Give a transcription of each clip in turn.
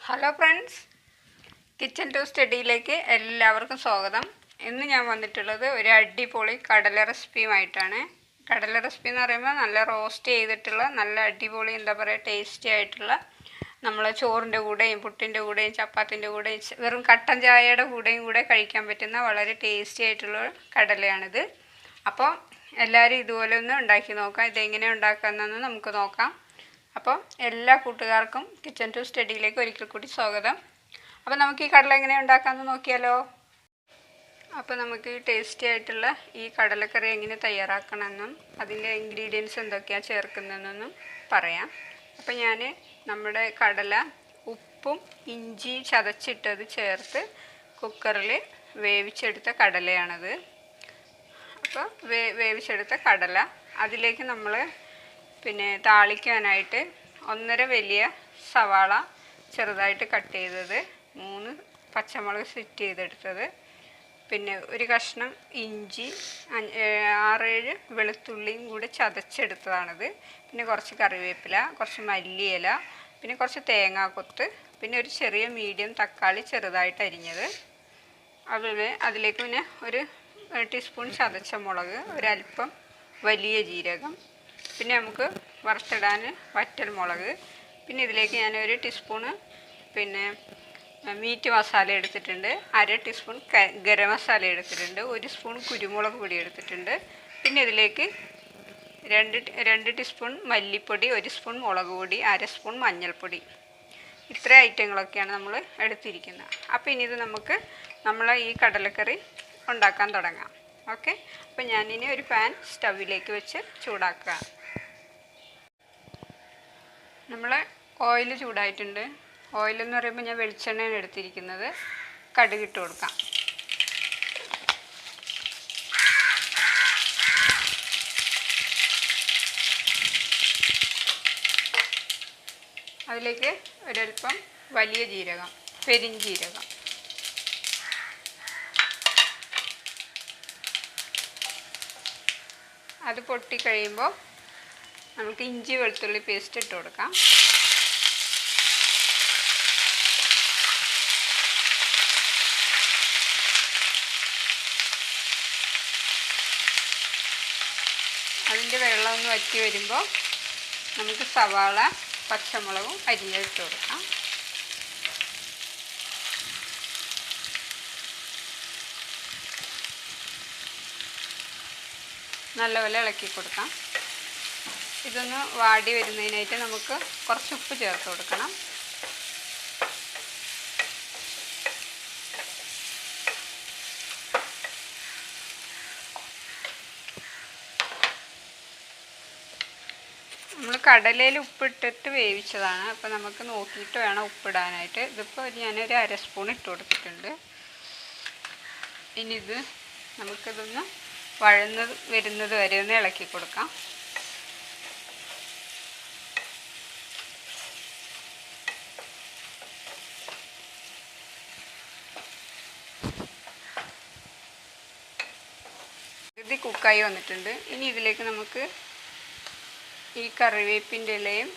Hello friends kitchen to സ്റ്റഡിയിലേക്ക് എല്ലാവർക്കും സ്വാഗതം. ഇന്ന് ഞാൻ വന്നിട്ടുള്ളത് ഒരു അടിപൊളി കടല റെസിപ്പിയുമായിട്ടാണ്. കടല റെസിപ്പി എന്ന് പറയുമ്പോൾ നല്ല റോസ്റ്റ് ചെയ്തിട്ടുള്ള നല്ല അടിപൊളി എന്താ പറയുക ടേസ്റ്റി ആയിട്ടുള്ള നമ്മൾ ചോറിന്റെ കൂടെയും പുട്ടിന്റെ കൂടെയും ചപ്പാത്തിന്റെ കൂടെയും വെറും കട്ടൻ ചായയുടെ കൂടെയും കൂടെ കഴിക്കാൻ പറ്റുന്ന വളരെ ടേസ്റ്റി ആയിട്ടുള്ള കടലയാണിത്. അപ്പോൾ എല്ലാവരും ഇതുപോലെ ഒന്ന് ഉണ്ടാക്കി നോക്കാം. ഇതെങ്ങനെ ഉണ്ടാക്കാമെന്നൊന്ന് നമുക്ക് നോക്കാം. അപ്പോൾ എല്ലാ കൂട്ടുകാർക്കും കിച്ചൺ ടു സ്റ്റഡിയിലേക്ക് ഒരിക്കൽ കൂടി സ്വാഗതം. അപ്പോൾ നമുക്ക് ഈ കടല എങ്ങനെ ഉണ്ടാക്കാമെന്ന് നോക്കിയാലോ? അപ്പോൾ നമുക്ക് ടേസ്റ്റി ആയിട്ടുള്ള ഈ കടലക്കറി എങ്ങനെ തയ്യാറാക്കണമെന്നും അതിന്റെ ഇൻഗ്രീഡിയൻസ് എന്തൊക്കെയാണ് ചേർക്കുന്നതെന്നും പറയാം. അപ്പോൾ ഞാൻ നമ്മുടെ കടല ഉപ്പും ഇഞ്ചി ചതച്ചിട്ടത് ചേർത്ത് കുക്കറിൽ വേവിച്ചെടുത്ത കടലയാണത്. അപ്പോൾ വേവിച്ചെടുത്ത കടല അതിലേക്ക് നമ്മൾ പിന്നെ താളിക്കാനായിട്ട് ഒന്നര വലിയ സവാള ചെറുതായിട്ട് കട്ട് ചെയ്തത്. മൂന്ന് പച്ചമുളക് സെറ്റ് ചെയ്തെടുത്തത്. പിന്നെ ഒരു കഷ്ണം ഇഞ്ചി ആറേഴ് വെളുത്തുള്ളിയും കൂടി ചതച്ചെടുത്തതാണിത്. പിന്നെ കുറച്ച് കറിവേപ്പില കുറച്ച് മല്ലിയില പിന്നെ കുറച്ച് തേങ്ങാക്കൊത്ത് പിന്നെ ഒരു ചെറിയ മീഡിയം തക്കാളി ചെറുതായിട്ട് അരിഞ്ഞത്. അതിൽ അതിലേക്ക് പിന്നെ ഒരു ടീസ്പൂൺ ചതച്ച മുളക് ഒരല്പം വലിയ ജീരകം പിന്നെ നമുക്ക് വറുത്തിടാൻ വറ്റൽ മുളക്. പിന്നെ ഇതിലേക്ക് ഞാൻ ഒരു ടീസ്പൂണ് പിന്നെ മീറ്റ് മസാല എടുത്തിട്ടുണ്ട്. അര ടീസ്പൂൺ ഗരം മസാല എടുത്തിട്ടുണ്ട്. ഒരു സ്പൂൺ കുരുമുളക് പൊടി എടുത്തിട്ടുണ്ട്. പിന്നെ ഇതിലേക്ക് രണ്ട് രണ്ട് ടീസ്പൂൺ മല്ലിപ്പൊടി ഒരു സ്പൂൺ മുളക് പൊടി അര സ്പൂൺ മഞ്ഞൾപ്പൊടി. ഇത്ര ഐറ്റങ്ങളൊക്കെയാണ് നമ്മൾ എടുത്തിരിക്കുന്നത്. അപ്പോൾ ഇനി ഇത് നമുക്ക് നമ്മൾ ഈ കടലക്കറി ഉണ്ടാക്കാൻ തുടങ്ങാം. ഓക്കെ? അപ്പോൾ ഞാനിനി ഒരു പാൻ സ്റ്റൗവിലേക്ക് വെച്ച് ചൂടാക്കുക. നമ്മൾ ഓയിൽ ചൂടായിട്ടുണ്ട്. ഓയിൽ എന്ന് പറയുമ്പോൾ ഞാൻ വെളിച്ചെണ്ണയാണ് എടുത്തിരിക്കുന്നത്. കടുകിട്ട് കൊടുക്കാം. അതിലേക്ക് ഒരൽപ്പം വലിയ ജീരകം പെരിഞ്ജീരകം അത് പൊട്ടിക്കഴിയുമ്പോൾ നമുക്ക് ഇഞ്ചി വെളുത്തുള്ളി പേസ്റ്റ് ഇട്ട് കൊടുക്കാം. അതിന്റെ വെള്ളം ഒന്ന് വറ്റി വരുമ്പോൾ നമുക്ക് സവാള പച്ചമുളകും അരിഞ്ഞിട്ട് കൊടുക്കാം. നല്ലപോലെ ഇളക്കി കൊടുക്കാം. ഇതൊന്ന് വാടി വരുന്നതിനായിട്ട് നമുക്ക് കുറച്ച് ഉപ്പ് ചേർത്ത് കൊടുക്കണം. നമ്മൾ കടലയിൽ ഉപ്പിട്ടിട്ട് വേവിച്ചതാണ്. അപ്പോൾ നമുക്ക് നോക്കിയിട്ട് വേണം ഉപ്പിടാനായിട്ട്. ഇതിപ്പോൾ ഞാനൊരു അര സ്പൂൺ ഇട്ട് കൊടുത്തിട്ടുണ്ട്. ഇനി ഇത് നമുക്കിതൊന്ന് വഴന്ന് വരുന്നത് വരെ ഒന്ന് ഇളക്കി കൊടുക്കാം. കുക്കായി വന്നിട്ടുണ്ട്. ഇനി ഇതിലേക്ക് നമുക്ക് ഈ കറിവേപ്പിന്റെ ഇലയും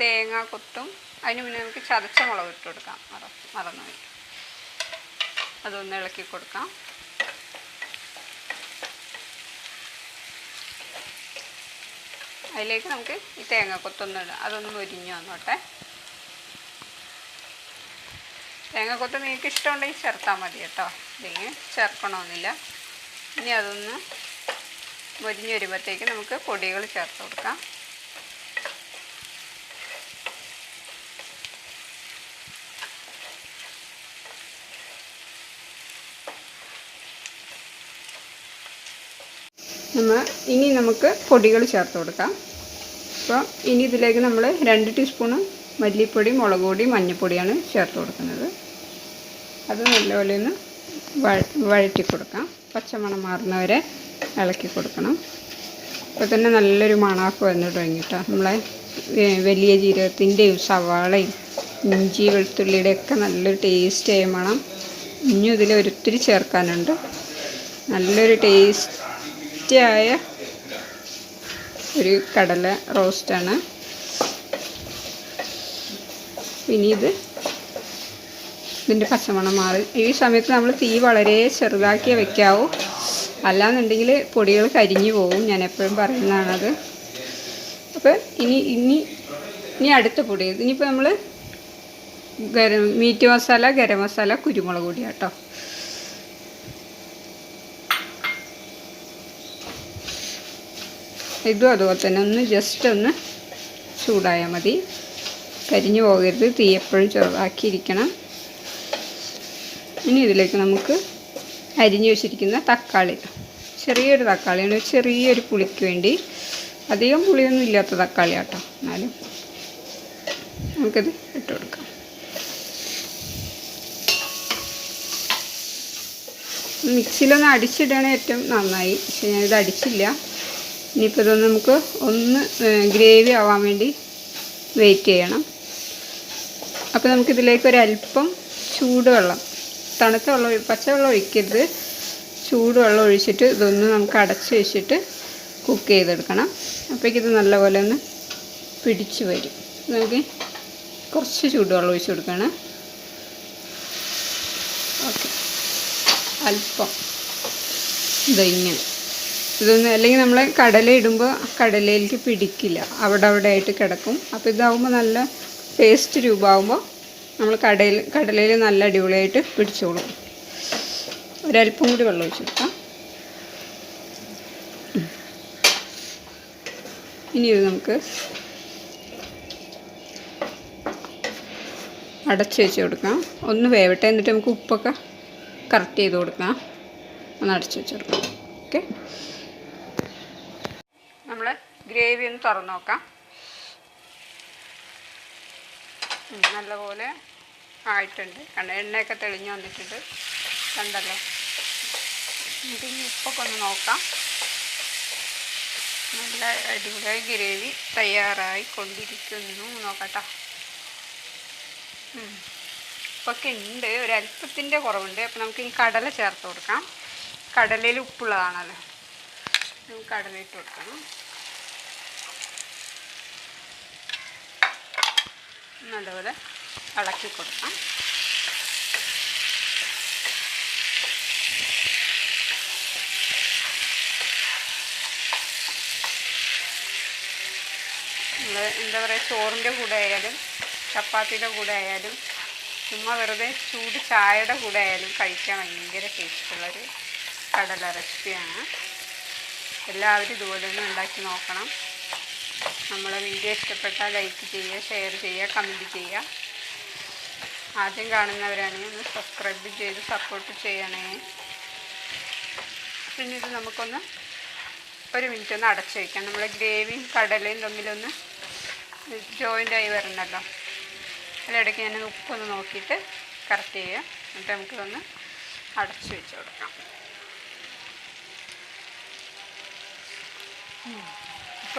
തേങ്ങ കൊത്തും അതിന് മുന്നേ നമുക്ക് ചതച്ച മുളക് ഇട്ട് കൊടുക്കാം. മറ മറന്നുപോയി. അതൊന്ന് ഇളക്കി കൊടുക്കാം. അതിലേക്ക് നമുക്ക് ഈ തേങ്ങ കൊത്തൊന്ന് ഇടാം. അതൊന്ന് മൊരിഞ്ഞ് വന്നോട്ടെ. തേങ്ങ കൊത്ത് നിങ്ങൾക്ക് ഇഷ്ടമുണ്ടെങ്കിൽ ചേർത്താൽ മതി കേട്ടോ. ഇല്ലെങ്കിൽ ചേർക്കണമെന്നില്ല. ഇനി അതൊന്ന് മൊരിഞ്ഞ് വരുമ്പോഴത്തേക്ക് നമുക്ക് പൊടികൾ ചേർത്ത് കൊടുക്കാം. നമ്മൾ ഇനി നമുക്ക് പൊടികൾ ചേർത്ത് കൊടുക്കാം. അപ്പോൾ ഇനി ഇതിലേക്ക് നമ്മൾ രണ്ട് ടീസ്പൂണ് മല്ലിപ്പൊടി മുളക് പൊടി മഞ്ഞൾപ്പൊടിയാണ് ചേർത്ത് കൊടുക്കുന്നത്. അത് നല്ലപോലെ ഒന്ന് വഴ വഴറ്റി കൊടുക്കാം. പച്ചമണം മാറുന്നവരെ ഇളക്കി കൊടുക്കണം. അപ്പോൾ തന്നെ നല്ലൊരു മണമൊക്കെ വന്നു തുടങ്ങിട്ടോ നമ്മളെ വലിയ ജീരകത്തിന്റെയും സവാളയും ഇഞ്ചി വെളുത്തുള്ളിയുടെ ഒക്കെ നല്ലൊരു ടേസ്റ്റായ മണം ഇനി ഇതിൽ ഒരിത്തിരി ചേർക്കാനുണ്ട്. നല്ലൊരു ടേസ്റ്റിയായ ഒരു കടല റോസ്റ്റാണ്. ഇനി ഇത് ഇതിന്റെ പച്ചമണം മാറി. ഈ സമയത്ത് നമ്മൾ തീ വളരെ ചെറുതാക്കിയേ വെക്കാവൂ. അല്ലാന്നുണ്ടെങ്കിൽ പൊടികൾ കരിഞ്ഞു പോകും ഞാൻ എപ്പോഴും പറയുന്നതാണത്. അപ്പോൾ ഇനി ഇനി ഇനി അടുത്ത പൊടി. ഇനിയിപ്പോൾ നമ്മൾ ഗരം മീറ്റ് മസാല ഗരം മസാല കുരുമുളക് പൊടി കേട്ടോ ഇതും അതുപോലെ തന്നെ ഒന്ന് ജസ്റ്റ് ഒന്ന് ചൂടായാൽ മതി. കരിഞ്ഞു പോകരുത്. തീ എപ്പോഴും ചെറുതാക്കിയിരിക്കണം. ഇനി ഇതിലേക്ക് നമുക്ക് അരിഞ്ഞു വെച്ചിരിക്കുന്ന തക്കാളി. ചെറിയൊരു തക്കാളിയാണ്. ചെറിയൊരു പുളിക്ക് വേണ്ടി. അധികം പുളിയൊന്നും ഇല്ലാത്ത തക്കാളി കേട്ടോ എന്നാലും നമുക്കിത് ഇട്ട് കൊടുക്കാം. മിക്സിയിലൊന്ന് അടിച്ചിടുകയാണ് ഏറ്റവും നന്നായി. പക്ഷെ ഞാനിത് അടിച്ചില്ല. ഇനിയിപ്പോൾ ഇതൊന്ന് നമുക്ക് ഒന്ന് ഗ്രേവി ആവാൻ വേണ്ടി വെയിറ്റ് ചെയ്യണം. അപ്പോൾ നമുക്കിതിലേക്ക് ഒരല്പം ചൂടുവെള്ളം തണുത്ത വെള്ളം പച്ചവെള്ളം ഒഴിക്കരുത്. ചൂടുവെള്ളം ഒഴിച്ചിട്ട് ഇതൊന്ന് നമുക്ക് അടച്ച് വെച്ചിട്ട് കുക്ക് ചെയ്തെടുക്കണം. അപ്പോഴേക്കും ഇത് നല്ലപോലെ ഒന്ന് പിടിച്ച് വരും. നമുക്ക് കുറച്ച് ചൂടുവെള്ളം ഒഴിച്ച് കൊടുക്കണം. ഓക്കെ. അല്പം. ഇതെങ്ങനെ ഇതൊന്ന് അല്ലെങ്കിൽ നമ്മൾ കടല ഇടുമ്പോൾ കടലയിലേക്ക് പിടിക്കില്ല. അവിടെ അവിടെ ആയിട്ട് കിടക്കും. അപ്പോൾ ഇതാവുമ്പോൾ നല്ല പേസ്റ്റ് രൂപമാകുമ്പോൾ നമ്മൾ കടയിൽ കടലയിൽ നല്ല അടിപൊളിയായിട്ട് പിടിച്ചോളും. ഒരല്പം കൂടി വെള്ളം ഒഴിച്ച് കൊടുക്കാം. ഇനി ഇത് നമുക്ക് അടച്ച് വെച്ച് കൊടുക്കാം. ഒന്ന് വേവട്ടെ എന്നിട്ട് നമുക്ക് ഉപ്പൊക്കെ കറക്റ്റ് ചെയ്ത് കൊടുക്കാം. ഒന്ന് അടച്ച് വെച്ച് കൊടുക്കാം. ഓക്കെ നമ്മൾ ഗ്രേവി ഒന്ന് തുറന്ന് നോക്കാം. നല്ലപോലെ ആയിട്ടുണ്ട്. കണ്ട എണ്ണയൊക്കെ തെളിഞ്ഞു വന്നിട്ടുണ്ട്. കണ്ടല്ലോ. നമുക്ക് ഉപ്പൊക്കെ ഒന്ന് നോക്കാം. നല്ല അടിപൊളിയായി ഗ്രേവി തയ്യാറായി കൊണ്ടിരിക്കുന്നു. നോക്കട്ടോ. ഇപ്പൊക്കെ ഉണ്ട്. ഒരു അല്പത്തിന്റെ കുറവുണ്ട്. അപ്പോൾ നമുക്ക് ഈ കടല ചേർത്ത് കൊടുക്കാം. കടലയിൽ ഉപ്പുള്ളതാണല്ലോ. നമുക്ക് കടല ഇട്ട് കൊടുക്കണം. നല്ലപോലെ ഇളക്കി കൊടുക്കാം. എന്താ പറയുക ചോറിന്റെ കൂടെ ആയാലും ചപ്പാത്തിയുടെ കൂടെ ആയാലും ചുമ്മാ വെറുതെ ചൂട് ചായയുടെ കൂടെ ആയാലും കഴിക്കാൻ ഭയങ്കര ടേസ്റ്റുള്ളൊരു കടല റെസിപ്പിയാണ്. എല്ലാവരും ഇതുപോലെ തന്നെ ഉണ്ടാക്കി നോക്കണം. നമ്മളെ വീഡിയോ ഇഷ്ടപ്പെട്ടാൽ ലൈക്ക് ചെയ്യുക ഷെയർ ചെയ്യുക കമന്റ് ചെയ്യുക. ആദ്യം കാണുന്നവരാണെങ്കിൽ ഒന്ന് സബ്സ്ക്രൈബ് ചെയ്ത് സപ്പോർട്ട് ചെയ്യണേ. പിന്നെ ഇത് നമുക്കൊന്ന് ഒരു മിനിറ്റ് ഒന്ന് അടച്ചു വയ്ക്കാം നമ്മളെ ഗ്രേവിയും കടലയും തമ്മിലൊന്ന് ജോയിന്റ് ആയി വരണമല്ലോ അതിലിടയ്ക്ക് ഞാൻ ഉപ്പൊന്ന് നോക്കിയിട്ട് കറക്റ്റ് ചെയ്യുക. എന്നിട്ട് നമുക്കിതൊന്ന് അടച്ചു വെച്ച് കൊടുക്കാം.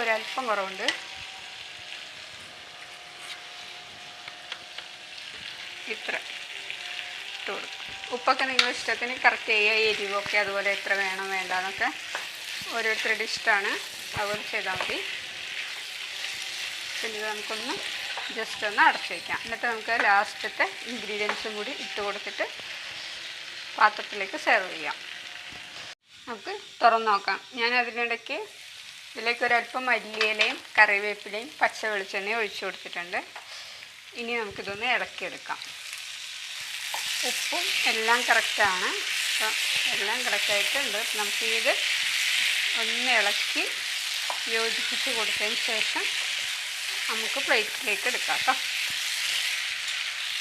ഒരല്പം കുറവുണ്ട്. ഇത്ര. ഇട്ട് ഉപ്പൊക്കെ നിങ്ങൾ ഇഷ്ടത്തിന് കറക്റ്റ് ചെയ്യുക. എരിവൊക്കെ അതുപോലെ എത്ര വേണം വേണ്ട എന്നൊക്കെ ഓരോരുത്തരുടെ ഇഷ്ടമാണ്. അതുപോലെ ചെയ്താൽ മതി. പിന്നെ നമുക്കൊന്ന് ജസ്റ്റ് ഒന്ന് അടച്ചു വയ്ക്കാം എന്നിട്ട് നമുക്ക് ലാസ്റ്റത്തെ ഇൻഗ്രീഡിയൻസും കൂടി ഇട്ട് കൊടുത്തിട്ട് പാത്രത്തിലേക്ക് സെർവ് ചെയ്യാം. നമുക്ക് തുറന്ന് നോക്കാം. ഞാൻ അതിനിടയ്ക്ക് ഇതിലേക്ക് ഒരല്പം മല്ലിയിലയും കറിവേപ്പിലയും പച്ച വെളിച്ചെണ്ണയും ഒഴിച്ചു കൊടുത്തിട്ടുണ്ട്. ഇനി നമുക്കിതൊന്ന് ഇളക്കിയെടുക്കാം. ഉപ്പും എല്ലാം കറക്റ്റാണ് അപ്പം എല്ലാം കറക്റ്റായിട്ടുണ്ട് നമുക്ക് ഇത് ഒന്ന് ഇളക്കി യോജിപ്പിച്ച് കൊടുത്തതിന് ശേഷം നമുക്ക് പ്ലേറ്റിലേക്ക് എടുക്കാം കേട്ടോ.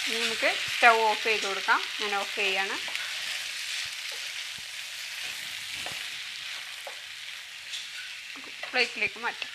ഇനി നമുക്ക് സ്റ്റവ് ഓഫ് ചെയ്ത് കൊടുക്കാം. ഞാൻ ഓഫ് ചെയ്യാണ്. പ്ലേറ്റിലേക്ക് മാറ്റാം.